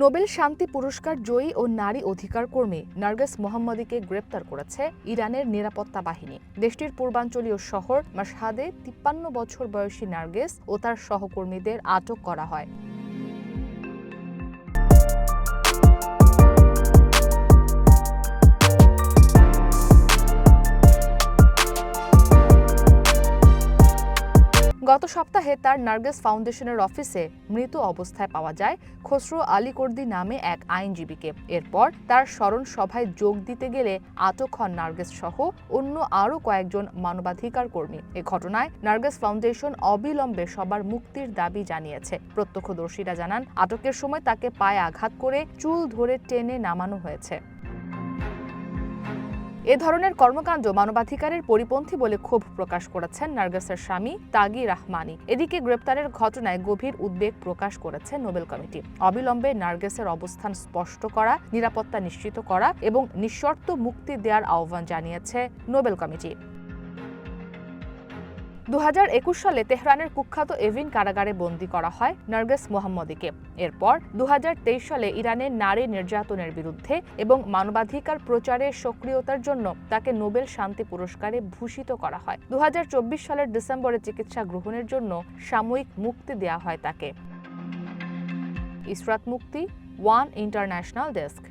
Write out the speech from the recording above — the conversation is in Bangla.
নোবেল শান্তি পুরস্কার জয়ী ও নারী অধিকার কর্মী নার্গেস মোহাম্মদীকে গ্রেপ্তার করেছে ইরানের নিরাপত্তা বাহিনী। দেশটির পূর্বাঞ্চলীয় শহর মাসহাদে তিপ্পান্ন বছর বয়সী নার্গেস ও তার সহকর্মীদের আটক করা হয়। গত সপ্তাহে তার নার্গেস ফাউন্ডেশনের অফিসে মৃত অবস্থায় পাওয়া যায় খসরু আলীকর্দি নামে এক আইনজীবীকে। এরপর তার স্মরণ সভায় যোগ দিতে গেলে আটক হন নার্গেস সহ অন্য আরও কয়েকজন মানবাধিকার কর্মী। এ ঘটনায় নার্গেস ফাউন্ডেশন অবিলম্বে সবার মুক্তির দাবি জানিয়েছে। প্রত্যক্ষদর্শীরা জানান, আটকের সময় তাকে পায়ে আঘাত করে চুল ধরে টেনে নামানো হয়েছে। এ ধরনের কর্মকাণ্ড মানবাধিকারের পরিপন্থী বলে ক্ষোভ প্রকাশ করেছেন নার্গাসের স্বামী তাগি রাহমানি। এদিকে গ্রেপ্তারের ঘটনায় গভীর উদ্বেগ প্রকাশ করেছে নোবেল কমিটি। অবিলম্বে নার্গেসের অবস্থান স্পষ্ট করা, নিরাপত্তা নিশ্চিত করা এবং নিঃশর্ত মুক্তি দেওয়ার আহ্বান জানিয়েছে নোবেল কমিটি। দু হাজার একুশ সালে তেহরানের কুখ্যাত এভিন কারাগারে বন্দী করা হয় নার্গেস মোহাম্মদীকে। এরপর দু হাজার তেইশ সালে ইরানের নারী নির্যাতনের বিরুদ্ধে এবং মানবাধিকার প্রচারে সক্রিয়তার জন্য তাকে নোবেল শান্তি পুরস্কারে ভূষিত করা হয়। দু হাজার চব্বিশ সালের ডিসেম্বরে চিকিৎসা গ্রহণের জন্য সাময়িক মুক্তি দেওয়া হয় তাকে। ইসরাত মুক্তি, ওয়ান ইন্টারন্যাশনাল ডেস্ক।